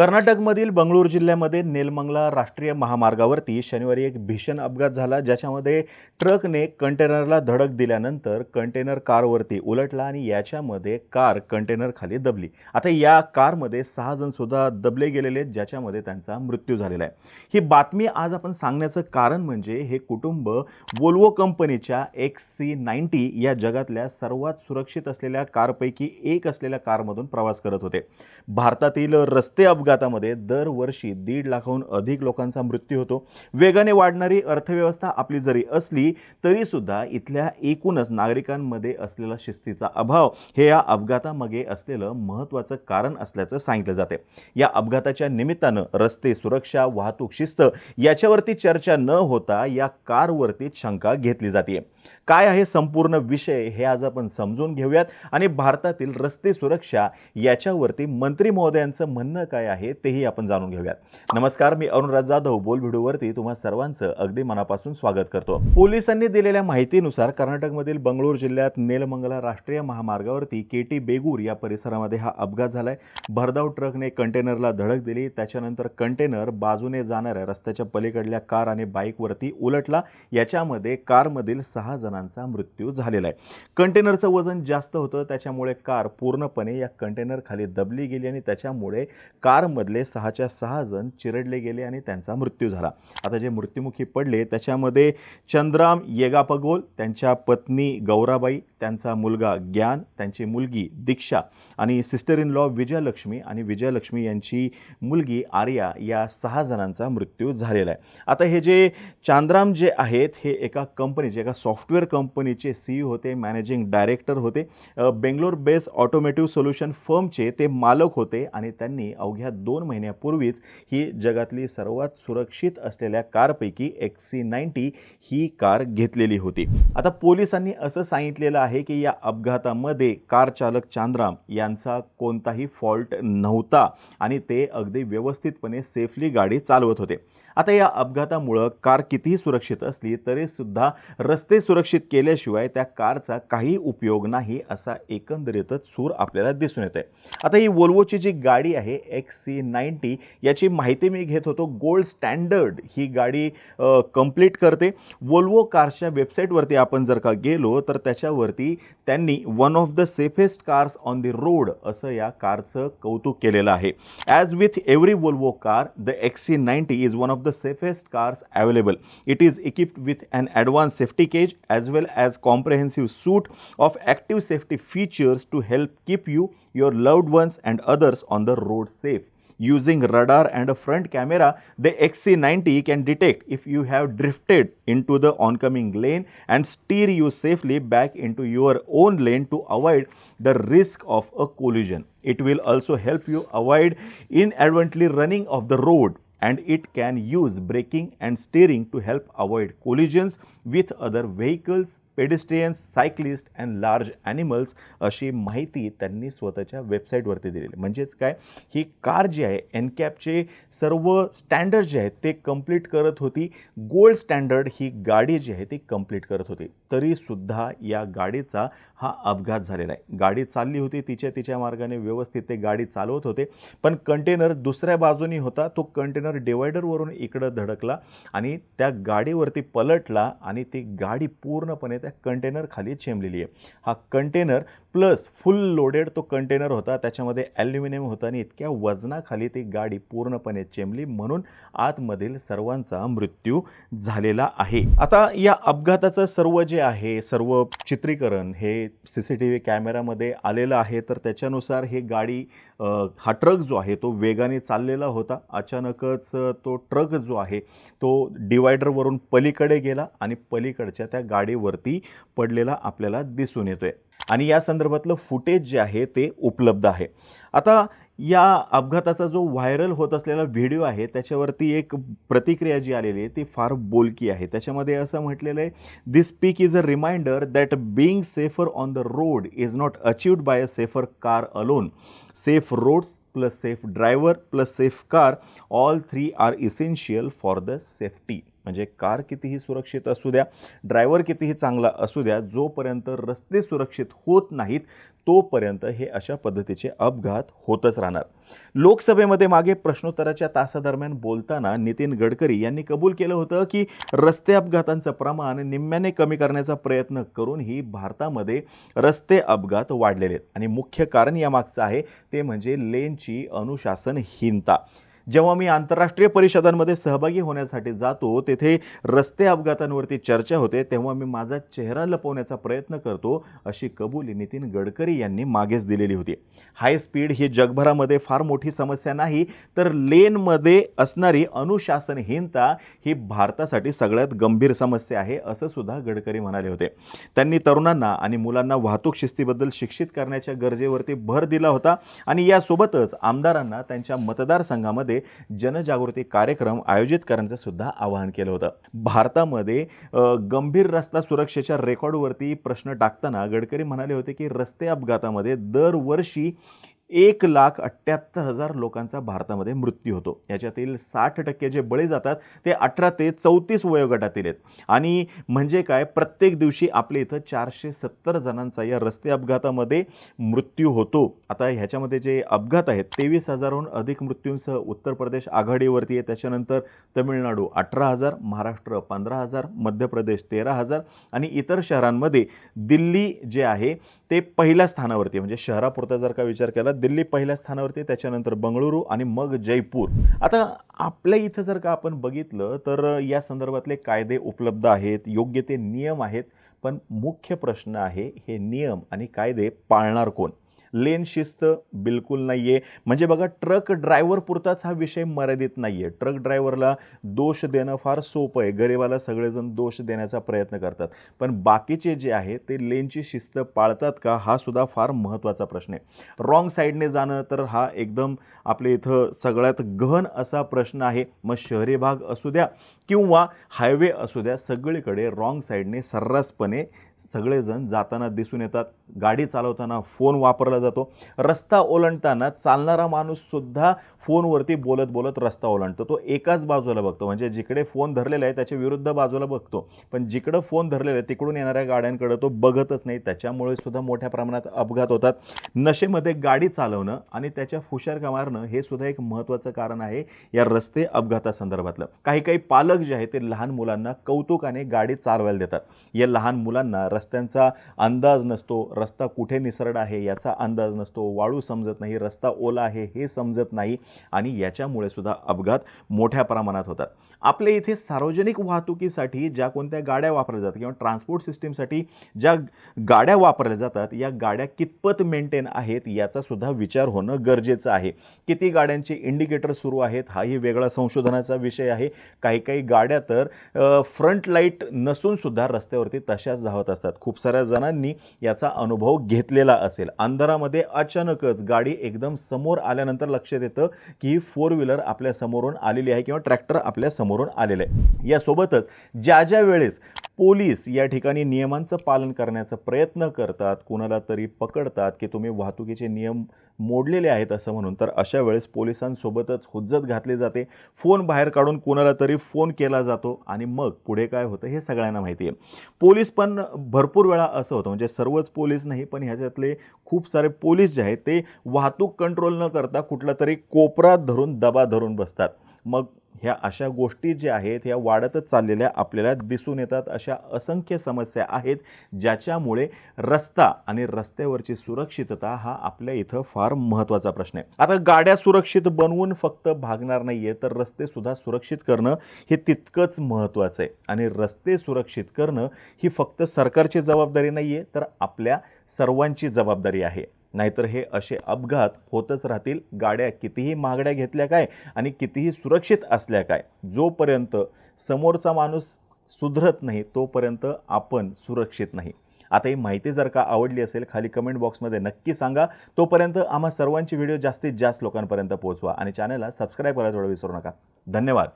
कर्नाटकमधील बंगळूर जिल्ह्यामध्ये नेलमंगला राष्ट्रीय महामार्गावरती शनिवारी एक भीषण अपघात झाला ज्याच्यामध्ये ट्रकने कंटेनरला धडक दिल्यानंतर कंटेनर कारवरती उलटला आणि याच्यामध्ये कार कंटेनर खाली दबली. आता या कारमध्ये सहा जण सुद्धा दबले गेलेले आहेत ज्याच्यामध्ये त्यांचा मृत्यू झालेला आहे. ही बातमी आज आपण सांगण्याचं कारण म्हणजे हे कुटुंब वोल्वो कंपनीच्या एक्स सी नाईन्टी या जगातल्या सर्वात सुरक्षित असलेल्या कारपैकी एक असलेल्या कारमधून प्रवास करत होते. भारतातील रस्ते अपघात अपघातामध्ये दरवर्षी दीड लाखाहून अधिक लोकांचा मृत्यू होतो. वेगाने वाढणारी अर्थव्यवस्था आपली जरी असली तरीसुद्धा इथल्या एकूणच नागरिकांमध्ये असलेला शिस्तीचा अभाव हे या अपघातामागे असलेलं महत्त्वाचं कारण असल्याचं सांगितलं जाते. या अपघाताच्या निमित्तानं रस्ते सुरक्षा वाहतूक शिस्त याच्यावरती चर्चा न होता या कारवरती शंका घेतली जाते. काय आहे संपूर्ण विषय हे आज आपण समजून घेऊयात. आणि भारतातील रस्ते सुरक्षा याच्यावरती मंत्री महोदयांचं म्हणणं काय आहे तेही आपण जाणून घेऊयात. नमस्कार मी अरुणराज जाधव. बोल व्हिडिओवरती तुम्हा सर्वांचं अगदी मनापासून स्वागत करतो. पोलिसांनी दिलेल्या माहितीनुसार कर्नाटकमधील बंगळूर जिल्ह्यात नेलमंगला राष्ट्रीय महामार्गावरती केटी बेगूर या परिसरामध्ये हा अपघात झालाय. भरधाव ट्रकने कंटेनरला धडक दिली. त्याच्यानंतर कंटेनर बाजूने जाणाऱ्या रस्त्याच्या पलीकडल्या कार आणि बाईकवरती उलटला. याच्यामध्ये कारमधील सहा जणांचा मृत्यू झालेला आहे. कंटेनरचं वजन जास्त होतं. त्याच्यामुळे कार पूर्णपणे या कंटेनरखाली दबली गेली आणि त्याच्यामुळे कार कारमधले सहाच्या सहा जण चिरडले गेले आणि त्यांचा मृत्यू झाला. आता जे मृत्युमुखी पडले त्याच्यामध्ये चंद्राम येगापगोल त्यांच्या पत्नी गौराबाई त्यांचा मुलगा ज्ञान त्यांची मुलगी दीक्षा आणि सिस्टर इन लॉ विजयलक्ष्मी आणि विजयलक्ष्मी यांची मुलगी आर्या या सहा जणांचा मृत्यू झालेला आहे. आता हे जे चांद्राम जे आहेत हे एका कंपनीचे एका सॉफ्टवेअर कंपनीचे सी होते मॅनेजिंग डायरेक्टर होते. बेंगलोर बेस ऑटोमेटिव्ह सोल्युशन फर्मचे ते मालक होते आणि त्यांनी अवघ्या दोन महिन्यापूर्वीच ही जगातली सर्वात सुरक्षित असलेल्या कारपैकी एक्स सी नाईन्टी ही कार घेतलेली होती. आता पोलिसांनी असं सांगितलेलं आहे आहे की या अपघातामध्ये कार चालक चांद्राम यांचा कोणताही फॉल्ट नव्हता आणि ते अगदी व्यवस्थितपणे सेफली गाडी चालवत होते. आता या अपघातामुळं कार कितीही सुरक्षित असली तरीसुद्धा रस्ते सुरक्षित केल्याशिवाय त्या कारचा काही उपयोग नाही असा एकंदरीतच सूर आपल्याला दिसून येतोय. आता ही वोल्वोची जी गाडी आहे एक्स सी नाईन्टी याची माहिती मी घेत होतो. गोल्ड स्टँडर्ड ही गाडी कंप्लीट करते. वोल्वो कारच्या वेबसाईटवरती आपण जर का गेलो तर त्याच्यावरती त्यांनी one of the safest cars on the road असं या कारचं कौतुक केलेलं आहे. As with every Volvo car the X C ninety is one of the the safest cars available. It is equipped with an advanced safety cage as well as comprehensive suite of active safety features to help keep you, your loved ones and others on the road safe using radar and a front camera, the XC90 can detect if you have drifted into the oncoming lane and steer you safely back into your own lane to avoid the risk of a collision. It will also help you avoid inadvertently running off the road and it can use braking and steering to help avoid collisions with other vehicles, pedestrians cyclist and large animals अशी माहिती त्यांनी स्वतःच्या वेबसाईटवरती दिलेली. म्हणजेच काय? ही car जी आहे एनकॅपचे सर्व standard जे आहेत ते कंप्लीट करत होती. गोल्ड स्टँडर्ड ही गाडी जी आहे ती कंप्लीट करत होती. तरीसुद्धा या गाडीचा हा अपघात झालेला आहे. गाडी चालली होती तिच्या तिच्या मार्गाने व्यवस्थित ते गाडी चालवत होते. पण कंटेनर दुसऱ्या बाजूनी होता तो कंटेनर डिवायडरवरून इकडं धडकला आणि त्या गाडीवरती पलटला आणि ती गाडी पूर्णपणे त्या कंटेनर खाली चेंबलेली आहे. हा कंटेनर प्लस फुल लोडेड तो कंटेनर होता त्याच्यामध्ये ॲल्युमिनियम होता आणि इतक्या वजनाखाली ती गाडी पूर्णपणे चेंबली म्हणून आतमधील सर्वांचा मृत्यू झालेला आहे. आता या अपघाताचं सर्व जे आहे सर्व चित्रीकरण हे सी सी टी व्ही कॅमेरामध्ये आलेलं आहे तर त्याच्यानुसार हे गाडी हा ट्रक जो आहे तो वेगाने चाललेला होता. अचानकच तो ट्रक जो आहे तो डिवायडरवरून पलीकडे गेला आणि पलीकडच्या त्या गाडीवरती पडलेला आपल्याला दिसून येतोय. आणि या संदर्भातलं फुटेज जे आहे ते उपलब्ध आहे. आता या अपघाताचा जो व्हायरल होत असलेला व्हिडिओ आहे त्याच्यावरती एक प्रतिक्रिया जी आलेली आहे ती फार बोलकी आहे. त्याच्यामध्ये असं म्हटलेलं आहे this peak is a reminder that being safer on the road is not achieved by a safer car alone safe roads plus safe driver plus safe car all three are essential for the safety म्हणजे car कितीही सुरक्षित असू द्या driver कितीही चांगला असू द्या जोपर्यंत रस्ते सुरक्षित होत नाहीत तोपर्यंत हे अशा पद्धतीचे अपघात होतच राहणार. लोकसभेमध्ये मागे प्रश्नोत्तराच्या तासादरम्यान बोलताना नितीन गडकरी यांनी कबूल केलं होतं की रस्ते अपघातांचं प्रमाण निम्म्याने कमी करण्याचा प्रयत्न करूनही भारतामध्ये रस्ते अपघात वाढलेले आहेत. आणि मुख्य कारण यामागचं आहे ते म्हणजे लेनची अनुशासनहीनता. जेव्हा मी आंतरराष्ट्रीय परिषदांमध्ये सहभागी होण्यासाठी जातो तेथे रस्ते अपघातांवरती चर्चा होते तेव्हा मी माझा चेहरा लपवण्याचा प्रयत्न करतो अशी कबुली नितीन गडकरी यांनी मागेच दिलेली होती. हाय स्पीड ही जगभरामध्ये फार मोठी समस्या नाही तर लेनमध्ये असणारी अनुशासनहीनता ही भारतासाठी सगळ्यात गंभीर समस्या आहे असं सुद्धा गडकरी म्हणाले होते. त्यांनी तरुणांना आणि मुलांना वाहतूक शिस्तीबद्दल शिक्षित करण्याच्या गरजेवरती भर दिला होता आणि यासोबतच आमदारांना त्यांच्या मतदारसंघामध्ये जनजागृती कार्यक्रम आयोजित करण्याचं सुद्धा आवाहन केलं होतं. भारतामध्ये गंभीर रस्ता सुरक्षेच्या रेकॉर्डवरती प्रश्न टाकताना गडकरी म्हणाले होते की रस्ते अपघातामध्ये दरवर्षी एक लाख अठ्ठ्याहत्तर हजार लोकांचा भारतामध्ये मृत्यू होतो. याच्यातील साठ टक्के जे बळी जातात ते अठरा ते चौतीस वयोगटातील आहेत. आणि म्हणजे काय? प्रत्येक दिवशी आपल्या इथं चारशे सत्तर जणांचा या रस्ते अपघातामध्ये मृत्यू होतो. आता ह्याच्यामध्ये जे अपघात आहेत तेवीस हजारहून अधिक मृत्यूंसह उत्तर प्रदेश आघाडीवरती आहे. त्याच्यानंतर तमिळनाडू अठरा हजार महाराष्ट्र पंधरा हजार मध्य प्रदेश तेरा हजार आणि इतर शहरांमध्ये दिल्ली जे आहे ते पहिल्या स्थानावरती आहे. म्हणजे शहरापुरता जर का विचार केला दिल्ली पहिल्या स्थानावरती त्याच्यानंतर बंगळुरू आणि मग जयपूर. आता आपल्या इथं जर का आपण बघितलं तर या संदर्भातले कायदे उपलब्ध आहेत योग्य ते नियम आहेत पण मुख्य प्रश्न आहे हे नियम आणि कायदे पाळणार कोण? लेन शिस्त बिलकुल नाही आहे म्हणजे बघा ट्रक ड्रायव्हर पुरताच हा विषय मर्यादित नाही आहे ट्रक ड्रायव्हरला दोष देणं फार सोपं आहे. गरिबाला सगळेजण दोष देण्याचा प्रयत्न करतात. पण बाकीचे जे आहे ते लेनची शिस्त पाळतात का हा सुद्धा फार महत्त्वाचा प्रश्न आहे. रॉंग साईडने जाणं तर हा एकदम आपल्या इथं सगळ्यात गहन असा प्रश्न आहे. मग शहरी भाग असू द्या किंवा हायवे असू द्या सगळीकडे रॉंग साईडने सर्रासपणे सगळेजण जाताना दिसून येतात. गाडी चालवताना फोन वापरला जातो. रस्ता ओलांडताना चालणारा माणूससुद्धा फोनवरती बोलत बोलत रस्ता ओलांडतो. तो एकाच बाजूला बघतो. म्हणजे जिकडे फोन धरलेला आहे त्याच्या विरुद्ध बाजूला बघतो. पण जिकडं फोन धरलेला आहे तिकडून येणाऱ्या गाड्यांकडे तो बघतच नाही. त्याच्यामुळे सुद्धा मोठ्या प्रमाणात अपघात होतात. नशेमध्ये गाडी चालवणं आणि त्याच्या फुशारका मारणं हे सुद्धा एक महत्त्वाचं कारण आहे या रस्ते अपघातासंदर्भातलं. काही काही पालक जे आहेत ते लहान मुलांना कौतुकाने गाडी चालवायला देतात. या लहान मुलांना रस्त्यांचा अंदाज नसतो रस्ता कुठे निसरडा आहे याचा अंदाज नसतो वाळू समजत नाही रस्ता ओला आहे हे समजत नाही आणि याच्यामुळे सुद्धा अपघात मोठ्या प्रमाणात होतात. आपल्या इथे सार्वजनिक वाहतुकीसाठी ज्या कोणत्या गाड्या वापरल्या जातात किंवा ट्रान्सपोर्ट सिस्टीमसाठी ज्या गाड्या वापरल्या जातात या गाड्या कितपत मेंटेन आहेत याचा सुद्धा विचार होणं गरजेचं आहे. किती गाड्यांचे इंडिकेटर सुरू आहेत हाही वेगळा संशोधनाचा विषय आहे. काही काही गाड्या तर फ्रंट लाइट नसून सुद्धा रस्त्यावरती तशाच धावत असतात. खूप साऱ्या जणांनी याचा अनुभव घेतलेला असेल. अंधारामध्ये अचानकच गाडी एकदम समोर आल्यानंतर लक्षात येतं की ही फोर व्हीलर आपल्या समोरून आलेली आहे किंवा ट्रॅक्टर आपल्या समोरून आलेलं आहे. यासोबतच ज्या ज्या वेळेस पोलीस या ठिकाणी नियमांचं पालन करण्याचा प्रयत्न करतात कुणाला तरी पकडतात की तुम्ही वाहतुकीचे नियम मोडलेले आहेत असं म्हणून. तर अशा वेळेस पोलिसांसोबतच हुज्जत घातली जाते. फोन बाहेर काढून कुणाला तरी फोन केला जातो आणि मग पुढे काय होतं हे सगळ्यांना माहिती आहे. पोलीस पण भरपूर वेळा असं होतं म्हणजे सर्वच पोलीस नाही पण ह्याच्यातले खूप सारे पोलीस जे आहेत ते वाहतूक कंट्रोल न करता कुठला तरी कोपरा धरून दबा धरून बसतात. मग ह्या अशा गोष्टी ज्या आहेत ह्या वाढतच चाललेल्या आपल्याला दिसून येतात. अशा असंख्य समस्या आहेत ज्याच्यामुळे रस्ता आणि रस्त्यावरची सुरक्षितता हा आपल्या इथं फार महत्त्वाचा प्रश्न आहे. आता गाड्या सुरक्षित बनवून फक्त भागणार नाही आहे तर रस्तेसुद्धा सुरक्षित करणं हे तितकंच महत्त्वाचं आहे. आणि रस्ते सुरक्षित करणं ही फक्त सरकारची जबाबदारी नाही आहे तर आपल्या सर्वांची जबाबदारी आहे. नाहीतर हे असे अपघात होतच राहतील. गाड्या कितीही महागड्या घेतल्या काय आणि कितीही सुरक्षित असल्या काय जोपर्यंत समोरचा माणूस सुधरत नाही तोपर्यंत आपण सुरक्षित नाही. आता ही माहिती जर का आवडली असेल खाली कमेंट बॉक्समध्ये नक्की सांगा. तोपर्यंत आम्हा सर्वांची व्हिडिओ जास्तीत जास्त लोकांपर्यंत पोहोचवा आणि चॅनलला सबस्क्राईब करायला थोडं विसरू नका. धन्यवाद.